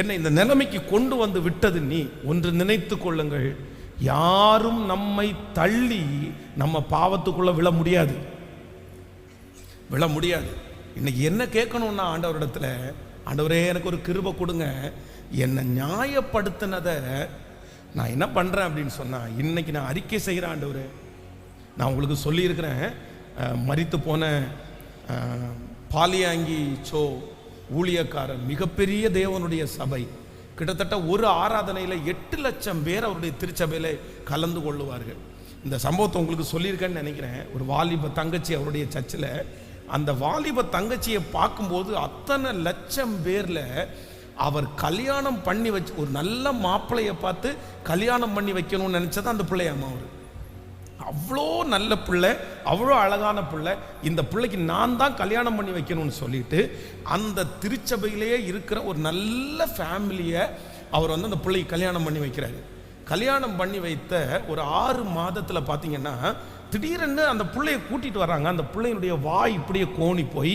என்னை இந்த நிலைமைக்கு கொண்டு வந்து விட்டது நீ. ஒன்று நினைத்து கொள்ளுங்கள். யாரும் நம்மை தள்ளி நம்ம பாவத்துக்குள்ள விழ முடியாது. விழ முடியாது. இன்னைக்கு என்ன கேட்கணும்னா ஆண்டவரிடத்துல ஆண்டவரே எனக்கு ஒரு கிருபை கொடுங்க. என்னை நியாயப்படுத்தினதை நான் என்ன பண்ணுறேன் அப்படின்னு சொன்னால் இன்னைக்கு நான் அறிக்கை செய்கிறேன் ஆண்டவரே. நான் உங்களுக்கு சொல்லியிருக்கிறேன். மறித்து போன பாலியாங்கி சோ ஊழியக்காரன் மிகப்பெரிய தேவனுடைய சபை. கிட்டத்தட்ட ஒரு ஆராதனையில் எட்டு லட்சம் பேர் அவருடைய திருச்சபையில் கலந்து கொள்ளுவார்கள். இந்த சம்பவத்தை உங்களுக்கு சொல்லியிருக்கேன்னு நினைக்கிறேன். ஒரு வாலிப தங்கச்சி அவருடைய சர்ச்சில் அந்த வாலிப தங்கச்சியை பார்க்கும்போது அத்தனை லட்சம் பேரில் அவர் கல்யாணம் பண்ணி வச்சு ஒரு நல்ல மாப்பிள்ளையை பார்த்து கல்யாணம் பண்ணி வைக்கணும்னு நினச்சதான் அந்த பிள்ளையம்மா அவர். அவ்வளோ நல்ல பிள்ளை அவ்வளோ அழகான பிள்ளை. இந்த பிள்ளைக்கு நான் தான் கல்யாணம் பண்ணி வைக்கணும்னு சொல்லிட்டு அந்த திருச்சபையிலேயே இருக்கிற ஒரு நல்ல ஃபேமிலியை அவர் வந்து அந்த பிள்ளைக்கு கல்யாணம் பண்ணி வைக்கிறாரு. கல்யாணம் பண்ணி வைத்த ஒரு ஆறு மாதத்தில் பார்த்தீங்கன்னா திடீரென்னு அந்த பிள்ளைய கூட்டிகிட்டு வராங்க அந்த பிள்ளையினுடைய வாய் இப்படியே கோணி போய்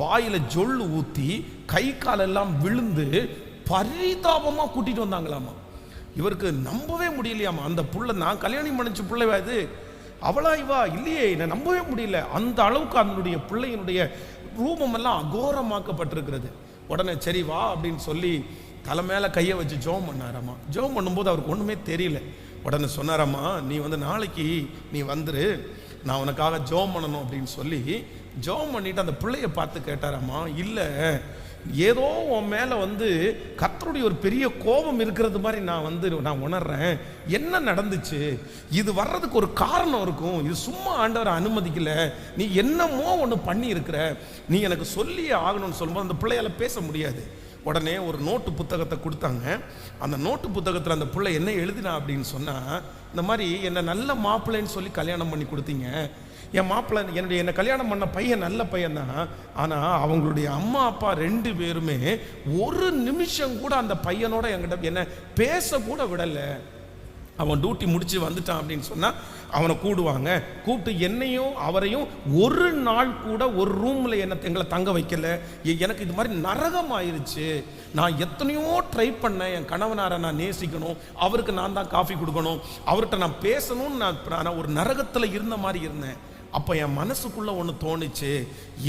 வாயில் ஜொல்லு ஊற்றி கை காலெல்லாம் விழுந்து பரிதாபமாக கூட்டிகிட்டு வந்தாங்களாமா. இவருக்கு நம்பவே முடியலையாமா அந்த புள்ள நான் கல்யாணம் பண்ணிச்சு பிள்ளைவா இது அவளா இவா? இல்லையே என்னை நம்பவே முடியல. அந்த அளவுக்கு அதனுடைய பிள்ளையினுடைய ரூபம் எல்லாம் அகோரமாக்கப்பட்டிருக்கிறது. உடனே சரி வா அப்படின்னு சொல்லி தலை மேலே கையை வச்சு ஜோம் பண்ணாராமா ஜோம் பண்ணும்போது அவருக்கு ஒன்றுமே தெரியல. உடனே சொன்னாராம்மா நீ வந்து நாளைக்கு நீ வந்துரு. நான் உனக்காக ஜோம் பண்ணணும் அப்படின்னு சொல்லி ஜோம் பண்ணிட்டு அந்த பிள்ளைய பார்த்து கேட்டாராம்மா இல்லை ஏதோ உன் மேலே வந்து கத்தருடைய ஒரு பெரிய கோபம் இருக்கிறது மாதிரி நான் வந்து நான் உணர்றேன். என்ன நடந்துச்சு? இது வர்றதுக்கு ஒரு காரணம் இருக்கும். இது சும்மா ஆண்டவரை அனுமதிக்கல. நீ என்னமோ ஒன்று பண்ணி இருக்கிற நீ எனக்கு சொல்லியே ஆகணும்னு சொல்லும்போது அந்த பிள்ளையால பேச முடியாது. உடனே ஒரு நோட்டு புத்தகத்தை கொடுத்தாங்க. அந்த நோட்டு புத்தகத்தில் அந்த பிள்ளை என்ன எழுதினா அப்படின்னு சொன்னால் இந்த மாதிரி என்னை நல்ல மாப்பிள்ளைன்னு சொல்லி கல்யாணம் பண்ணி கொடுத்தீங்க. என் மாப்பிள்ளை என்னுடைய என்னை கல்யாணம் பண்ண பையன் நல்ல பையன் தான் ஆனால் அவங்களுடைய அம்மா அப்பா ரெண்டு பேருமே ஒரு நிமிஷம் கூட அந்த பையனோட என்கிட்ட என்ன பேச கூட விடலை. அவன் டியூட்டி முடிச்சு வந்துட்டான் அப்படின்னு சொன்னால் அவனை கூடுவாங்க. கூப்பிட்டு என்னையும் அவரையும் ஒரு நாள் கூட ஒரு ரூமில் என்ன எங்களை தங்க வைக்கல. எனக்கு இது மாதிரி நரகம் ஆயிடுச்சு நான் எத்தனையோ ட்ரை பண்ணேன். என் கணவனாரை நான் நேசிக்கணும். அவருக்கு நான் தான் காஃபி கொடுக்கணும். அவர்கிட்ட நான் பேசணும்னு நான் நான் ஒரு நரகத்தில் இருந்த மாதிரி இருந்தேன். அப்போ என் மனசுக்குள்ளே ஒன்று தோணுச்சு.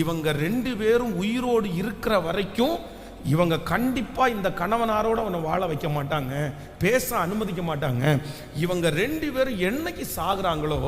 இவங்க ரெண்டு பேரும் உயிரோடு இருக்கிற வரைக்கும் இவங்க கண்டிப்பாக இந்த கணவனாரோட அவனை வாழ வைக்க மாட்டாங்க பேச அனுமதிக்க மாட்டாங்க. இவங்க ரெண்டு பேரும் என்னைக்கு சாகுறாங்களோ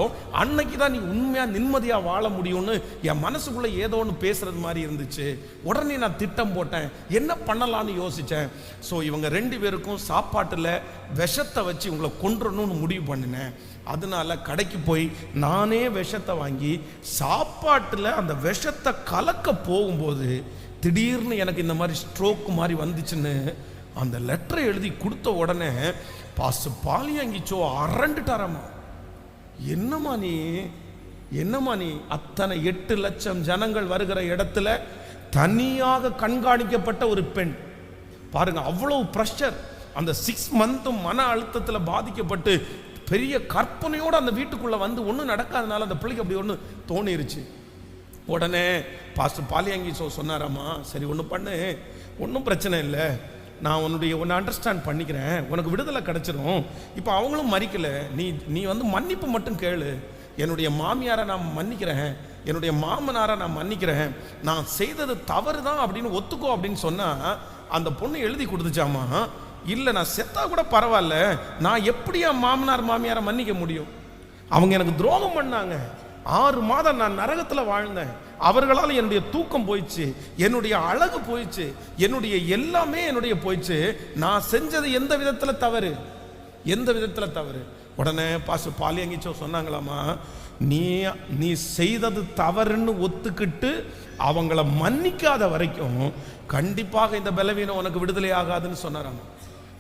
அன்னைக்கு தான் நீ உண்மையாக நிம்மதியாக வாழ முடியும்னு என் மனசுக்குள்ளே ஏதோ ஒன்று பேசுறது மாதிரி இருந்துச்சு. உடனே நான் திட்டம் போட்டேன். என்ன பண்ணலாம்னு யோசித்தேன் ஸோ இவங்க ரெண்டு பேருக்கும் சாப்பாட்டில் விஷத்தை வச்சு இவங்களை கொன்றணும்னு முடிவு பண்ணினேன். அதனால கடைக்கு போய் நானே விஷத்தை வாங்கி சாப்பாட்டில் அந்த விஷத்தை கலக்க போகும்போது திடீர்னு எனக்கு இந்த மாதிரி ஸ்ட்ரோக் மாதிரி வந்துச்சுன்னு அந்த லெட்டரை எழுதி கொடுத்த உடனே பாசு பாலியங்கிச்சோ அரண்டுட்டாராமா. என்னம்மா நீ? என்னம்மா நீ? அத்தனை எட்டு லட்சம் ஜனங்கள் வருகிற இடத்துல தனியாக கண்காணிக்கப்பட்ட ஒரு பெண். பாருங்க அவ்வளவு ப்ரெஷர் அந்த சிக்ஸ் மந்த்தும் மன அழுத்தத்தில் பாதிக்கப்பட்டு பெரிய கற்பனையோடு அந்த வீட்டுக்குள்ளே வந்து ஒன்றும் நடக்காதனால அந்த பிள்ளைக்கு அப்படி ஒன்று தோணிருச்சு. உடனே பாஸ்டர் பாலியாங்கி சோ சொன்னாராம்மா சரி ஒன்று பண்ணு. ஒன்றும் பிரச்சனை இல்லை. நான் உன்னுடைய உன்னை அண்டர்ஸ்டாண்ட் பண்ணிக்கிறேன். உனக்கு விடுதலை கிடைச்சிரும். இப்போ அவங்களும் மறிக்கலை. நீ நீ வந்து மன்னிப்பு மட்டும் கேளு. என்னுடைய மாமியாரை நான் மன்னிக்கிறேன். என்னுடைய மாமனாரை நான் மன்னிக்கிறேன். நான் செய்தது தவறு தான் அப்படின்னு ஒத்துக்கோ அப்படின்னு சொன்னால் அந்த பொண்ணு எழுதி கொடுத்துச்சாமா இல்லை நான் செத்தா கூட பரவாயில்ல. நான் எப்படி என் மாமனார் மாமியாரை மன்னிக்க முடியும்? அவங்க எனக்கு துரோகம் பண்ணாங்க. ஆறு மாதம் நான் நரகத்தில் வாழ்ந்தேன். அவர்களால் என்னுடைய தூக்கம் போயிடுச்சு என்னுடைய அழகு போயிடுச்சு என்னுடைய எல்லாமே என்னுடைய போயிடுச்சு. நான் செஞ்சது எந்த விதத்தில் தவறு? எந்த விதத்தில் தவறு? உடனே பாசு பாலியங்கிச்சோ சொன்னாங்களாமா நீ நீ செய்தது தவறுன்னு ஒத்துக்கிட்டு அவங்கள மன்னிக்காத வரைக்கும் கண்டிப்பாக இந்த பலவீனம் உனக்கு விடுதலை ஆகாதுன்னு சொன்னாராமா.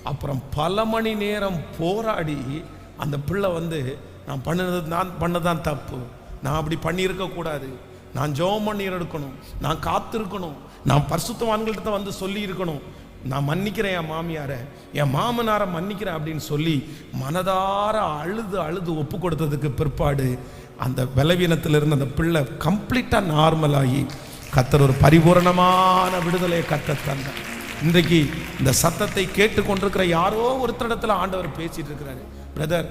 அப்புறம் பல மணி நேரம் போராடி அந்த பிள்ளை வந்து நான் பண்ணது நான் பண்ணதான் தப்பு. நான் அப்படி பண்ணியிருக்கக்கூடாது. நான் ஜோம் பண்ணி எடுக்கணும். நான் காத்திருக்கணும். நான் பரிசுத்தவான்கள்ட்ட வந்து சொல்லி இருக்கணும் நான் மன்னிக்கிறேன் என் மாமியாரை. என் மாமனாரை மன்னிக்கிறேன் அப்படின்னு சொல்லி மனதார அழுது அழுது ஒப்பு கொடுத்ததுக்கு பிற்பாடு அந்த பலவீனத்திலிருந்து அந்த பிள்ளை கம்ப்ளீட்டாக நார்மலாகி கத்தர் ஒரு பரிபூரணமான விடுதலையை கத்த தந்தார். இன்றைக்கு இந்த சத்தத்தை கேட்டுக்கொண்டிருக்கிற யாரோ ஒருத்தரிடத்தில் ஆண்டவர் பேசிட்டு இருக்கிறாரு. பிரதர்